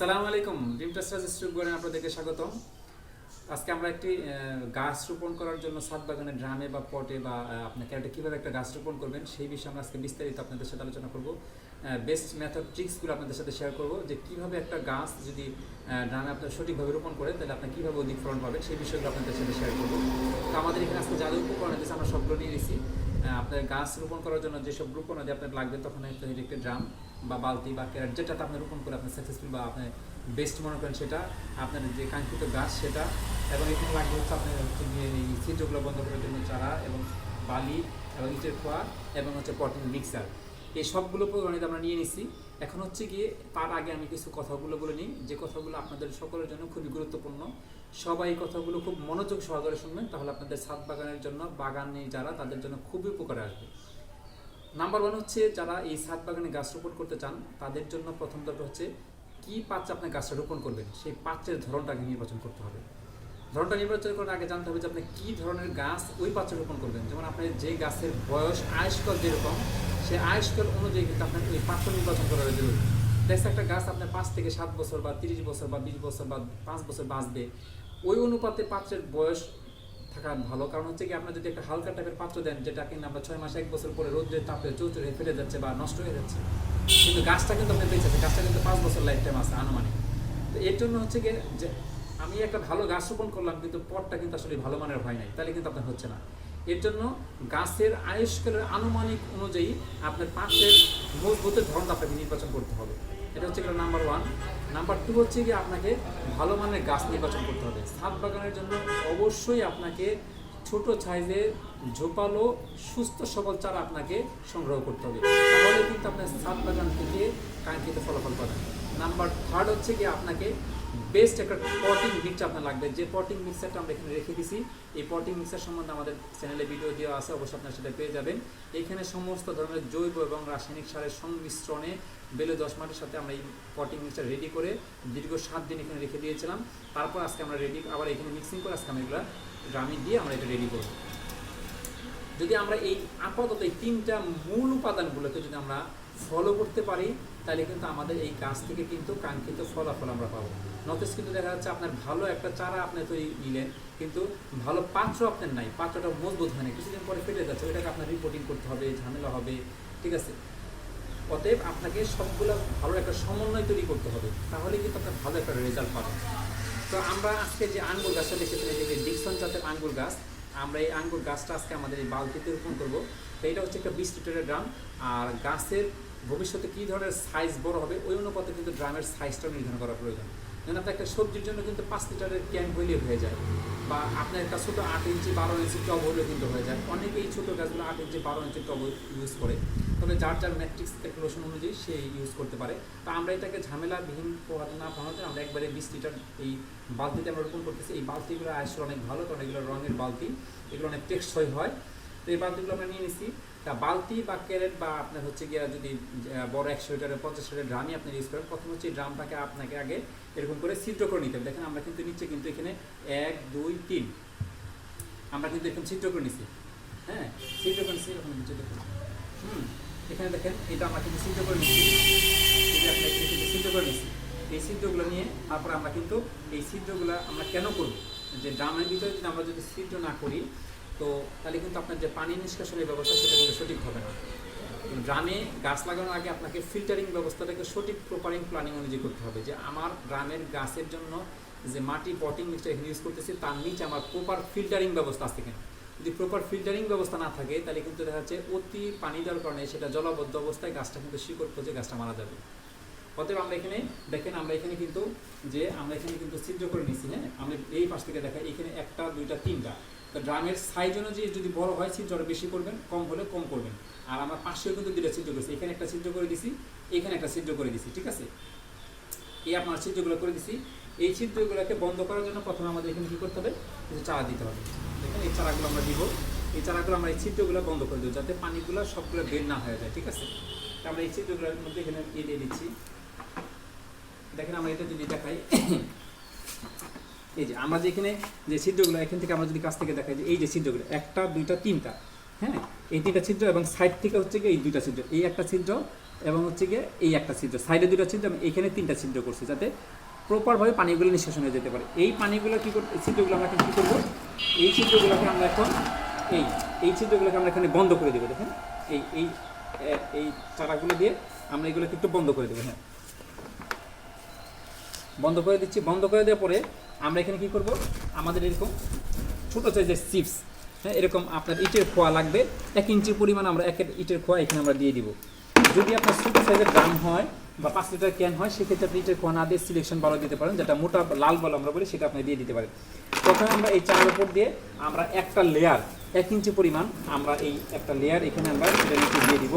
সালামু আলাইকুম dream tester স্টুডিওতে আপনাদেরকে স্বাগতম। আজকে আমরা একটি গাছ রোপণ করার জন্য সাত বাগানে, ড্রামে বা পটে বা আপনার ক্যারেটে কীভাবে একটা গাছ রোপণ করবেন, সেই বিষয়ে আমরা আজকে বিস্তারিত আপনাদের সাথে আলোচনা করব। বেস্ট মেথড ট্রিক্সগুলো আপনাদের সাথে শেয়ার করব যে কীভাবে একটা গাছ যদি ড্রামে আপনার সঠিকভাবে রোপণ করে, তাহলে আপনি কীভাবে অধিক ফলন পাবেন, সেই বিষয়গুলো আপনাদের সাথে শেয়ার করব। তো আমাদের এখানে আজকে যা যা উপকরণ আছে, আমরা সবগুলো নিয়ে আপনার গাছ রোপণ করার জন্য যেসব উপকরণ আপনার লাগবে, তখন একটা একটি ড্রাম বা বালতি বা ক্যারেট যেটাতে আপনি রোপণ করে আপনি সাকসেসফুল বা আপনি বেস্ট মনে করেন সেটা, আপনার যে কাঙ্ক্ষিত গাছ সেটা, এবং এখানে লাগবে হচ্ছে আপনার হচ্ছে এই বন্ধ করার জন্য চারা এবং বালি এবং ইটের খোয়া এবং হচ্ছে পটিং মিক্সার এই সবগুলো উপকরণ আমরা নিয়ে নিছি। এখন হচ্ছে গিয়ে তার আগে আমি কিছু কথাগুলো বলে নিই। যে কথাগুলো আপনাদের সকলের জন্য খুবই গুরুত্বপূর্ণ। সবাই এই কথাগুলো খুব মনোযোগ সহকারে শুনবেন, তাহলে আপনাদের ছাদ বাগানের জন্য বাগানে যারা, তাদের জন্য খুবই উপকারে আসবে। নাম্বার ওয়ান হচ্ছে যারা এই ছাদ বাগানে গাছ রোপণ করতে চান, তাদের জন্য প্রথম দরকার হচ্ছে কি পাত্রে আপনি গাছটা রোপণ করবেন, সেই পাত্রের ধরনটাকে নির্বাচন করতে হবে। ধরনটা নির্বাচন করার আগে জানতে হবে যে আপনি কী ধরনের গাছ ওই পাত্রে রোপণ করবেন। যেমন আপনি যে গাছের বয়স আয়স্কল যেরকম, সেই আয়স্কল অনুযায়ী কিন্তু আপনার ওই পাত্র নির্বাচন করা জরুরি দেখছে একটা গাছ আপনার পাঁচ থেকে সাত বছর বা তিরিশ বছর বা বিশ বছর বা পাঁচ বছর বাঁচবে ওই অনুপাতে পাত্রের বয়স থাকা ভালো। কারণ হচ্ছে কি, আপনার যদি একটা হালকা টাইপের পাত্র দেন, যেটা কিনা আমরা ছয় মাস, এক বছর পরে রোদ্রের তাপে চৌচুরে ফেলে যাচ্ছে বা নষ্ট হয়ে যাচ্ছে, কিন্তু গাছটা কিন্তু আপনি বেঁচে গাছটা কিন্তু পাঁচ বছর লাইফ টাইম আছে আনুমানিক। তো এর জন্য হচ্ছে কি যে আমি একটা ভালো গাছ রোপণ করলাম, কিন্তু পটটা কিন্তু আসলে ভালো মানের হয় নাই, তাহলে কিন্তু আপনার হচ্ছে না। এর জন্য গাছের আয়ুষ্কালের আনুমানিক অনুযায়ী আপনার পাত্রের মজবুতের ধরনটা আপনাকে নির্বাচন করতে হবে। এটা হচ্ছে নাম্বার ওয়ান নাম্বার টু হচ্ছে কি আপনাকে ভালো মানের গাছ নির্বাচন করতে হবে। ছাদ বাগানের জন্য অবশ্যই আপনাকে ছোট সাইজের ঝোপালো, সুস্থ সবল চারা আপনাকে সংগ্রহ করতে হবে। তাহলে কিন্তু আপনার ছাদ বাগান থেকে কাঙ্ক্ষিত ফলাফল পাবেন। নাম্বার থার্ড হচ্ছে কি আপনাকে বেস্ট একটা পটিং মিক্সচার আপনার লাগবে। যে পটিং মিক্সারটা আমরা এখানে রেখে দিছি, এই পটিং মিক্সার সম্বন্ধে আমাদের চ্যানেলে ভিডিও দেওয়া আছে, অবশ্যই আপনার সেটা পেয়ে যাবেন। এখানে সমস্ত ধরনের জৈব এবং রাসায়নিক সারের সংমিশ্রণে বেলে দশ মাসের সাথে আমরা এই পটিং মিক্সচার রেডি করে দীর্ঘ সাত দিন এখানে রেখে দিয়েছিলাম। তারপর আজকে আমরা রেডি আবার এখানে মিক্সিং করে আজকে আমরা এগুলো ড্রামে দিয়ে আমরা এটা রেডি করব। যদি আমরা এই আপাতত এই তিনটা মূল উপাদানগুলোকে যদি আমরা ফলো করতে পারি, তাহলে কিন্তু আমাদের এই গাছ থেকে কিন্তু কাঙ্ক্ষিত ফলাফল আমরা পাবো। নতেজ কিন্তু দেখা যাচ্ছে আপনার ভালো একটা চারা আপনি তৈরি নিলেন, কিন্তু ভালো পাত্র আপনার নাই, পাত্রটা মজবুত হয় না কিছুদিন পরে ফেটে যাচ্ছে, ওইটাকে আপনার রিপোর্টিং করতে হবে, ঝামেলা হবে, ঠিক আছে? অতএব আপনাকে সবগুলো ভালো একটা সমন্বয় তৈরি করতে হবে তাহলে কিন্তু আপনার ভালো একটা রেজাল্ট পাবেন। তো আমরা আজকে যে আঙ্গুর গাছটা দেখেছিলাম যে ডিকসন জাতের আঙ্গুর গাছ আমরা এই আঙ্গুর গাছটা আজকে আমাদের এই বালতিতে রোপণ করব। তো এটা হচ্ছে একটা বিশ লিটারের ড্রাম। আর গাছের ভবিষ্যতে কী ধরনের সাইজ বড় হবে, ওই অনুপাতে কিন্তু ড্রামের সাইজটা নির্ধারণ করা প্রয়োজন। যেমন আপনার একটা সবজির জন্য কিন্তু পাঁচ লিটারের ক্যান হইলে হয়ে যায়। বা আপনার একটা ছোটো আট ইঞ্চি বারো ইঞ্চি টব হলেও কিন্তু হয়ে যায়। অনেকে এই ছোটো গাছগুলো আট ইঞ্চি বারো ইঞ্চি টব ইউজ করে। তবে যার যার ম্যাট্রিক্স ক্যালকুলেশন অনুযায়ী সে ইউজ করতে পারে। তো আমরা এটাকে ঝামেলাবিহীন পোহাতে না পাওয়াতে আমরা একবারে বিশ লিটার এই বালতিতে আমরা রোপণ করতেছি। এই বালতিগুলো আসলে অনেক ভালো, কারণ এগুলো রঙের বালতি। এগুলো অনেক টেকসই হয়। তো এই বালতিগুলো আমরা নিয়ে নিছি। তা বালতি বা ক্যারেট বা আপনার হচ্ছে গিয়া যদি বড় একশো লিটারের পঞ্চাশ লিটারের ড্রামই আপনি ইউজ করেন, প্রথম হচ্ছে ড্রামটাকে আপনাকে আগে এরকম করে ছিদ্র করে নিতে হবে। দেখেন আমরা কিন্তু নিচে কিন্তু এখানে এক, দুই, তিন। আমরা কিন্তু এরকম ছিদ্র করে নিছি। হ্যাঁ ছিদ্র করে নিছি, এরকম নিচে দেখুন। হুম, এখানে দেখেন এটা আমরা কিন্তু ছিদ্র করে আমরা কিন্তু ছিদ্র করে নিচ্ছি এই ছিদ্রগুলো নিয়ে তারপর আমরা কিন্তু এই ছিদ্রগুলো আমরা কেন করব? যে ড্রামের ভিতরে যদি আমরা যদি ছিদ্র না করি তো তাহলে কিন্তু আপনার যে পানি নিষ্কাশনের ব্যবস্থা, সেটা কিন্তু সঠিক হবে না। ড্রামে গাছ লাগানোর আগে আপনাকে ফিল্টারিং ব্যবস্থাটাকে সঠিক প্রপারিং প্ল্যানিং অনুযায়ী করতে হবে যে আমার গ্রামের গাছের জন্য যে মাটি পটিং এখানে ইউজ করতেছি, তার নিচে আমার প্রপার ফিল্টারিং ব্যবস্থা আছে কিনা। যদি প্রপার ফিল্টারিং ব্যবস্থা না থাকে, তাহলে কিন্তু দেখা যাচ্ছে অতি পানি দেওয়ার কারণে সেটা জলাবদ্ধ অবস্থায় গাছটা কিন্তু শিকড় পচে গাছটা মারা যাবে। অতএব আমরা এখানে, দেখেন আমরা এখানে কিন্তু যে, আমরা এখানে কিন্তু ছিদ্র করে নিচ্ছি হ্যাঁ? আমরা এই পাশ থেকে দেখাই এখানে একটা, দুইটা, তিনটা। তো ড্রামের সাইজ অনুযায়ী যদি বড় হয় ছিদ্রটা বেশি করবেন, কম হলে কম করবেন। আর আমার পাশেও কিন্তু দুইটা ছিদ্র করেছি এখানে একটা ছিদ্র করে দিছি, এখানে একটা ছিদ্র করে দিছি, ঠিক আছে? এই আপনার ছিদ্রগুলো করে দিছি। এই ছিদ্রগুলোকে বন্ধ করার জন্য প্রথমে আমাদের এখানে কী করতে হবে? কিছু চারা দিতে হবে। দেখেন, এই চারাগুলো আমরা দিব। এই চারাগুলো আমরা এই ছিদ্রগুলো বন্ধ করে দেবো, যাতে পানিগুলো সবগুলো বের না হয়ে যায়, ঠিক আছে? তা আমরা এই ছিদ্রগুলোর মধ্যে এখানে ইয়ে দিয়ে দিচ্ছি। দেখেন, আমরা এটা যদি দেখাই এই যে আমরা যেখানে যে ছিদ্রগুলো, এখান থেকে আমরা যদি কাছ থেকে দেখাই যে এই যে ছিদ্রগুলো, একটা, দুইটা, তিনটা হ্যাঁ? এই তিনটা ছিদ্র এবং সাইড থেকে হচ্ছে গিয়ে এই দুইটা ছিদ্র, এই একটা ছিদ্র এবং হচ্ছে গিয়ে এই একটা ছিদ্র সাইডে দুইটা ছিদ্র এবং এখানে তিনটা ছিদ্র করছি যাতে প্রপারভাবে পানিগুলো নিঃশ্বাসন হয়ে যেতে পারে। এই পানিগুলো কী করতে ছিদ্রগুলো আমরা এখন কী করব? এই ছিদ্রগুলোকে আমরা এখন, এই এই ছিদ্রগুলোকে আমরা এখানে বন্ধ করে দেবো, দেখেন। এই এই এই চারাগুলো দিয়ে আমরা এগুলোকে একটু বন্ধ করে দেবো হ্যাঁ। বন্ধ করে দিচ্ছি। বন্ধ করে দেওয়ার পরে আমরা এখানে কি করব? আমাদের এরকম ছোটো সাইজের চিপস হ্যাঁ এরকম আপনার ইটের খোয়া লাগবে। এক ইঞ্চি পরিমাণ আমরা এক ইটের খোয়া এখানে আমরা দিয়ে দিব। যদি আপনার ছোটো সাইজের ড্রাম হয় বা পাঁচ লিটার ক্যান হয়, সেক্ষেত্রে আপনি ইটের খোয়া না দিয়ে সিলেকশন বালো দিতে পারেন, যেটা মোটা লাল বল আমরা বলি, সেটা আপনি দিয়ে দিতে পারেন। প্রথমে আমরা এই চালের উপর দিয়ে আমরা একটা লেয়ার এক ইঞ্চি পরিমাণ আমরা এই একটা লেয়ার এখানে আমরা এটা নিচে দিয়ে দিব।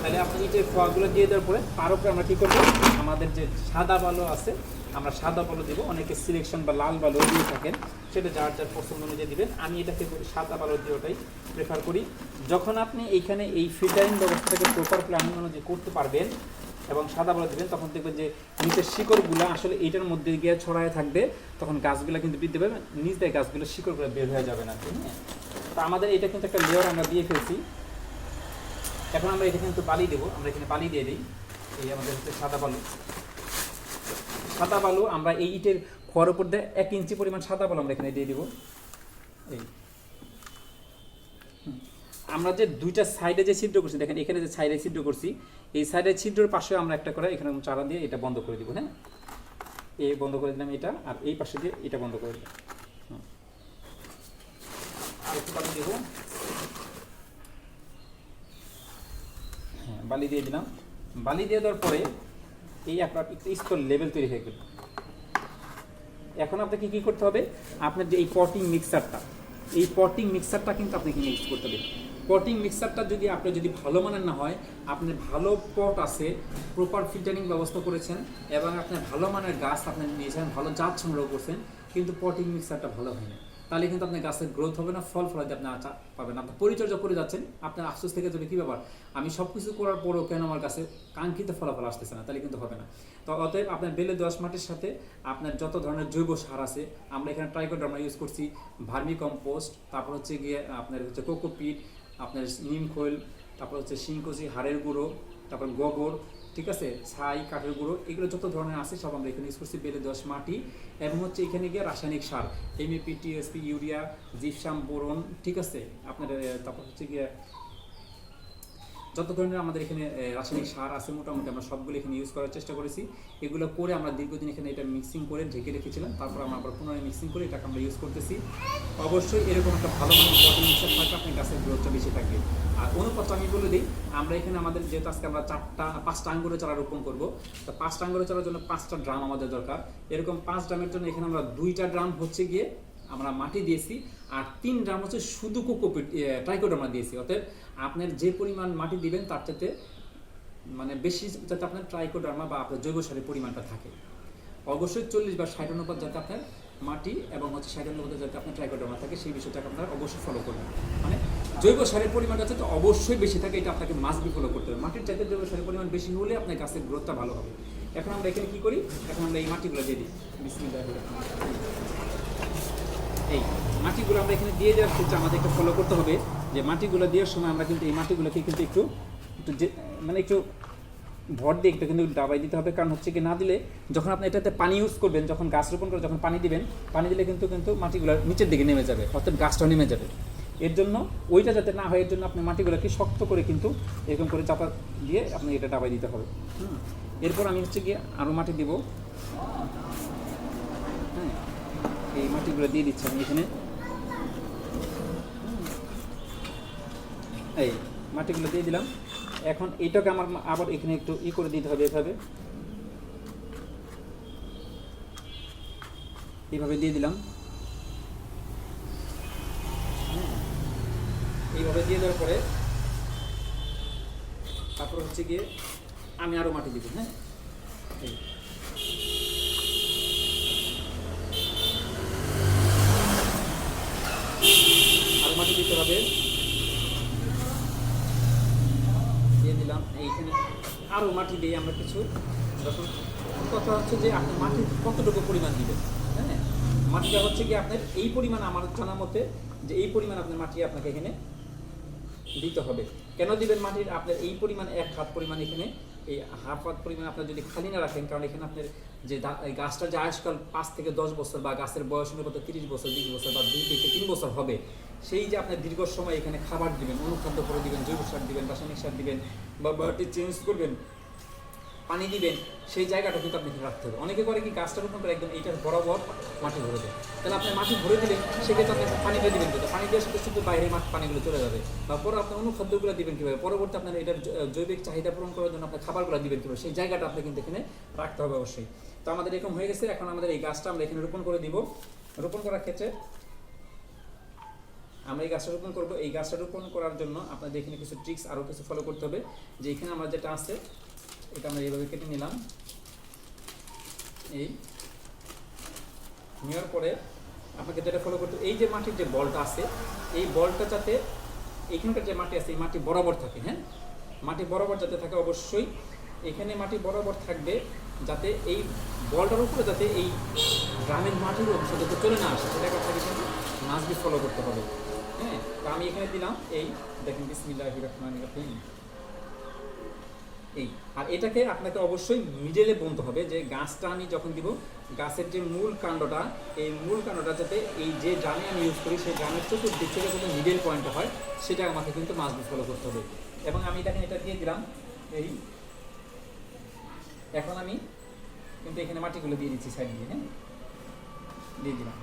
তাহলে আপনি ইটের খোয়াগুলো দিয়ে দেওয়ার পরে তার উপরে আমরা কী করব? আমাদের যে সাদা বালো আছে আমরা সাদা বালু দিব, অনেকে সিলেকশন বা লাল বালু দিয়ে থাকেন, সেটা যার যার পছন্দ অনুযায়ী দিবেন। আমি এটাকে সাদা বালু দিয়ে ওটাই প্রেফার করি। যখন আপনি এইখানে এই ফিল্টারিং ব্যবস্থাটাকে প্রপার প্ল্যানিং অনুযায়ী করতে পারবেন এবং সাদা বালু দেবেন, তখন দেখবেন যে নিচের শিকড়গুলো আসলে এইটার মধ্যে গিয়ে ছড়ায় থাকবে, তখন গাছগুলো কিন্তু বৃদ্ধি পাবে, নিচ দিয়ে গাছগুলো শিকড়গুলো বের হয়ে যাবে না তো আমাদের এটা কিন্তু একটা লেয়ার আমরা দিয়ে ফেলছি। এখন আমরা এটা কিন্তু বালি দেবো, আমরা এখানে বালি দিয়ে দিই, এই আমাদের হচ্ছে সাদা বালু। সাদা বালু, আমরা এই ইটের খোয়ার উপর দিয়ে এক ইঞ্চি পরিমাণ সাদা বালু আমরা এখানে দিয়ে দিব। এই। আমরা যে দুইটা সাইডে যে ছিদ্র করছি, দেখেন এখানে যে সাইডে ছিদ্র করছি, এই সাইডের ছিদ্রের পাশে আমরা একটা করে এখানে চারা দিয়ে এটা বন্ধ করে দিব হ্যাঁ? এই বন্ধ করে দিলাম এটা, আর এই পাশে দিয়ে এটা বন্ধ করে দিলাম। একটু হ্যাঁ বালি দিয়ে দিলাম। বালি দিয়ে দেওয়ার পরে এই আপনার একটা স্তর লেভেল তৈরি হয়ে গেল। এখন আপনাকে কি করতে হবে? আপনার যে এই পটিং মিক্সারটা এই পটিং মিক্সারটা কিন্তু আপনাকে মিক্স করতে হবে। পটিং মিক্সারটা যদি আপনার যদি ভালো মানের না হয় আপনার ভালো পট আছে প্রপার ফিল্টারিং ব্যবস্থা করেছেন, এবং আপনার ভালো মানের গাছ আপনি নিয়েছেন, ভালো জাত সংগ্রহ করছেন, কিন্তু পটিং মিক্সারটা ভালো হয় না। তাহলে কিন্তু আপনার গাছের গ্রোথ হবে না, ফল ফলাতে আপনি আচা পাবেন আপনার পরিচর্যা করে যাচ্ছেন, আপনার আফসোস থেকে যাবে কী ব্যাপার, আমি সব কিছু করার পরও কেন আমার কাছে কাঙ্ক্ষিত ফলাফল আসতেছে না? তাহলে কিন্তু হবে না। তো অতএব আপনার বেলে দোয়াশ মাটির সাথে আপনার যত ধরনের জৈব সার আছে, আমরা এখানে ট্রাইকোডার্মা ইউজ করছি ভার্মি কম্পোস্ট তারপর হচ্ছে গিয়ে আপনার হচ্ছে কোকোপিট আপনার নিম খৈল, তারপর হচ্ছে শিংকুচি হাড়ের গুঁড়ো, তারপর গোবর ঠিক আছে? ছাই, কাঠের গুঁড়ো, এগুলো যত ধরনের আছে সব আমরা এখানে ইউজ করছি, বেলে দশ মাটি এবং হচ্ছে এখানে গিয়ে রাসায়নিক সার MAP TSP urea gypsum boron ঠিক আছে? আপনার তারপর হচ্ছে গিয়ে যত ধরনের আমাদের এখানে রাসায়নিক সার আছে মোটামুটি আমরা সবগুলো এখানে ইউজ করার চেষ্টা করেছি। এগুলো করে আমরা দীর্ঘদিন এখানে এটা মিক্সিং করে ঢেকে রেখেছিলাম। তারপর আমরা আবার পুনরায় মিক্সিং করে এটাকে আমরা ইউজ করতেছি। অবশ্যই এরকম একটা ভালো মিক্সার আপনার গাছের গ্রোথটা বেশি থাকবে আর অনুপাত আমি বলে দিই, আমরা এখানে আমাদের যেহেতু আজকে আমরা চারটা, পাঁচটা আঙ্গুরের চারা রোপণ করব। তো পাঁচটা আঙ্গুরের চারার জন্য পাঁচটা ড্রাম আমাদের দরকার। এরকম পাঁচ ড্রামের জন্য এখানে আমরা দুইটা ড্রাম হচ্ছে গিয়ে আমরা মাটি দিয়েছি। আর তিন ড্রাম হচ্ছে শুধু কোকোপিট ট্রাইকোডার্মা দিয়েছি। অতএব আপনার যে পরিমাণ মাটি দিবেন, তার চাইতে মানে বেশি যাতে আপনার ট্রাইকোডার্মা বা আপনার জৈব সারের পরিমাণটা থাকে। অবশ্যই চল্লিশ বা ষাট অনুপাত যাতে আপনার মাটি এবং হচ্ছে ষাট অনুপাতে যাতে আপনার ট্রাইকোডার্মা থাকে, সেই বিষয়টাকে আপনার অবশ্যই ফলো করবেন। মানে জৈব সারের পরিমাণটা যাতে অবশ্যই বেশি থাকে, এটা আপনাকে মাস্ট বি ফলো করতে হবে। মাটির চাইতে জৈব সারের পরিমাণ বেশি হলে আপনার গাছের গ্রোথটা ভালো হবে। এখন আমরা এখানে কী করি? এখন আমরা এই মাটিগুলো দিয়ে দিই। রহিম। এই মাটিগুলো আমরা এখানে দিয়ে দেওয়ার ক্ষেত্রে আমাদের একটু ফলো করতে হবে যে মাটিগুলো দেওয়ার সময় আমরা কিন্তু এই মাটিগুলোকে কিন্তু একটু একটু মানে একটু ভর দিয়ে একটু কিন্তু ডাবাই দিতে হবে। কারণ হচ্ছে কি, না দিলে যখন আপনি এটাতে পানি ইউজ করবেন, যখন গাছ রোপণ করে যখন পানি দিবেন, পানি দিলে কিন্তু কিন্তু মাটিগুলো নিচের দিকে নেমে যাবে, অর্থাৎ গাছটা নেমে যাবে। এর জন্য ওইটা যাতে না হয়, এর জন্য আপনি মাটিগুলোকে শক্ত করে কিন্তু এরকম করে চাপা দিয়ে আপনি এটা ডাবাই দিতে হবে। হুম। এরপর আমি হচ্ছে গিয়ে আরও মাটি দিব। এই মাটিগুলো দিয়ে দিচ্ছি আমি এখানে। এই মাটিগুলো দিয়ে দিলাম। এখন এইটাকে আমার আবার এখানে একটু ই করে দিতে হবে এভাবে। এইভাবে দিয়ে দিলাম। এইভাবে দিয়ে দেওয়ার পরে তারপর হচ্ছে গিয়ে আমি আরও মাটি দিব হ্যাঁ? দিতে হবে। দিয়ে দিলাম এইখানে আরও মাটি দিয়ে আমরা কিছু কথা হচ্ছে যে আপনি মাটি কতটুকু পরিমাণ দিবেন হ্যাঁ? মাটিটা হচ্ছে কি আপনার এই পরিমাণ আমার জানা মতে যে এই পরিমাণ আপনার মাটি আপনাকে এখানে দিতে হবে। কেন দিবেন মাটির? আপনার এই পরিমাণ এক হাত পরিমাণ এখানে, এই হাফ হাত পরিমাণ আপনার যদি খালি না রাখেন, কারণ এখানে আপনার যে গাছটা যে আয়ুষ্কাল পাঁচ থেকে দশ বছর বা গাছের বয়স অনুপাত তিরিশ বছর, বিশ বছর বা দুই থেকে তিন বছর হবে সেই যে আপনার দীর্ঘ সময় এখানে খাবার দিবেন, অনুখাদ্য করে দিবেন, জৈব সার দিবেন, রাসায়নিক সার দিবেন বা মাটি চেঞ্জ করবেন, পানি দিবেন, সেই জায়গাটা কিন্তু আপনাকে রাখতে হবে। অনেকে করে কি গাছটা রোপণ করে একদম এইটার বরাবর মাটি ভরে দেয়। তাহলে আপনি মাটি ভরে দিলেন সেক্ষেত্রে আপনি পানি দিয়ে দিবেন কিন্তু পানি দেওয়ার সাথে শুধু বাইরে মাঠ পানিগুলো চলে যাবে। বা পরে আপনি অনুখাদ্যগুলো দিবেন কীভাবে? পরবর্তী আপনার এটার জৈবিক চাহিদা পূরণ করার জন্য আপনার খাবারগুলো দিবেন কীভাবে? সেই জায়গাটা আপনি কিন্তু এখানে রাখতে হবে অবশ্যই। তো আমাদের এরকম হয়ে গেছে, এখন আমাদের এই গাছটা আমরা এখানে রোপণ করে দিব। রোপণ করার ক্ষেত্রে আমরা এই গাছটা রোপণ করব। এই গাছটা রোপণ করার জন্য আপনাদের এখানে কিছু ট্রিক্স আরও কিছু ফলো করতে হবে। যে এখানে আমার যেটা আছে, এটা আমরা এইভাবে কেটে নিলাম। এই নেওয়ার পরে আপনাকে যেটা ফলো করতে এই যে মাটির যে বলটা আছে, এই বলটা যাতে এইখানকার যে মাটি আছে, এই মাটি বরাবর থাকে হ্যাঁ? মাটি বরাবর যাতে থাকে অবশ্যই। এখানে মাটি বরাবর থাকবে যাতে এই বলটার উপরে যাতে এই গ্রামের মাটির অংশ যাতে চলে না আসে, সেটা আপনাকে কিন্তু মাছ ফলো করতে হবে। হ্যাঁ তো আমি এখানে দিলাম এই, দেখেন বিসমিল্লাহ রহমান রহিম। এই, আর এটাকে আপনাকে অবশ্যই মিডলে বুনতে হবে যে গাছটা আমি যখন দিব, গাছের যে মূল কাণ্ডটা, এই মূল কাণ্ডটা যাতে এই যে ড্রামে আমি ইউজ করি, সেই ড্রামের চতুর্দিক থেকে যাতে মিডল পয়েন্টটা হয়, সেটা আমাকে কিন্তু মাছ ফলো করতে হবে। এবং আমি দেখেন এটা দিয়ে দিলাম, এই, এখন আমি কিন্তু এখানে মাটিগুলো দিয়ে দিচ্ছি সাইড দিয়ে হ্যাঁ? দিয়ে দিলাম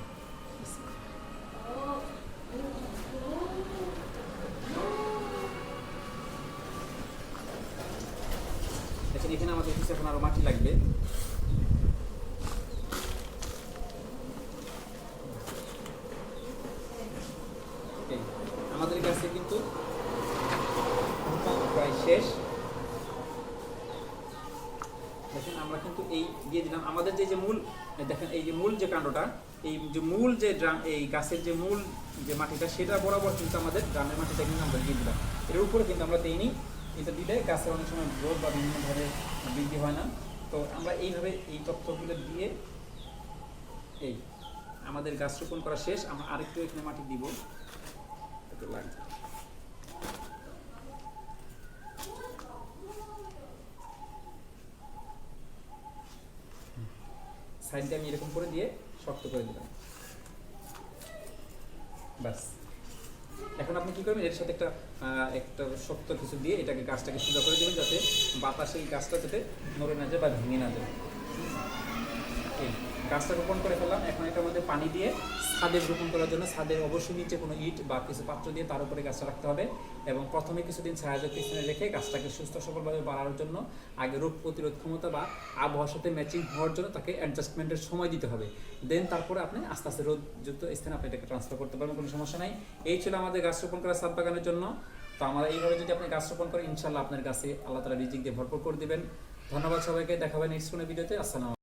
দেখেন এখানে আমাদের কিছু এখন আরও মাটি লাগবে। আমাদের কাছে কিন্তু প্রায় শেষ। দেখেন, আমরা কিন্তু এই দিয়ে দিলাম। আমাদের যে যে মূল, দেখেন, এই যে মূল যে কাণ্ডটা, এই যে মূল যে ড্রাম, এই গাছের যে মূল যে মাটিটা, সেটা বরাবর কিন্তু আমাদের ড্রামের মাটিটা কিন্তু আমরা দিয়ে দিলাম। এর উপরে কিন্তু আমরা দিইনি। এটা দিলে গাছের অনেক সময় গ্রোথ বা বিভিন্নভাবে বৃদ্ধি হয় না। তো আমরা এইভাবে এই তথ্যগুলো দিয়ে এই আমাদের গাছ রোপণ করা শেষ। আমরা আরেকটু এখানে মাটি দিব। লাগবে সাইডটা আমি এরকম করে দিয়ে শক্ত করে দিলাম। ব্যাস। এখন আপনি কি করবেন? এর সাথে একটা একটা শক্ত কিছু দিয়ে এটাকে গাছটাকে সোজা করে দেবেন যাতে বাতাসে এই গাছটা যাতে নড়ে না যায় বা ভেঙে না যায়। গাছটা রোপণ করে ফেললাম। এখন এটার মধ্যে পানি দিয়ে ছাদে রোপণ করার জন্য ছাদে অবশ্যই নিচে কোনো ইট বা কিছু পাত্র দিয়ে তার উপরে গাছটা রাখতে হবে এবং প্রথমে কিছুদিন ছায়াজাত স্থানে রেখে গাছটাকে সুস্থ সবলভাবে বাড়ানোর জন্য আগে রোগ প্রতিরোধ ক্ষমতা বা আবহাওয়ার সাথে ম্যাচিং হওয়ার জন্য তাকে অ্যাডজাস্টমেন্টের সময় দিতে হবে। দেন তারপরে আপনি আস্তে আস্তে রোদযুক্ত স্থানে আপনি এটাকে ট্রান্সফার করতে পারবেন, কোনো সমস্যা নাই। এই ছিল আমাদের গাছ রোপণ করা ছাদ বাগানের জন্য। তো আমরা এইভাবে যদি আপনি গাছ রোপণ করেন ইনশাল্লাহ আপনার গাছে আল্লাহ তালা রিজিক দিয়ে ভরপুর করে দিবেন। ধন্যবাদ সবাইকে দেখাবেন নেক্সট কোনো ভিডিওতে। আসসালাম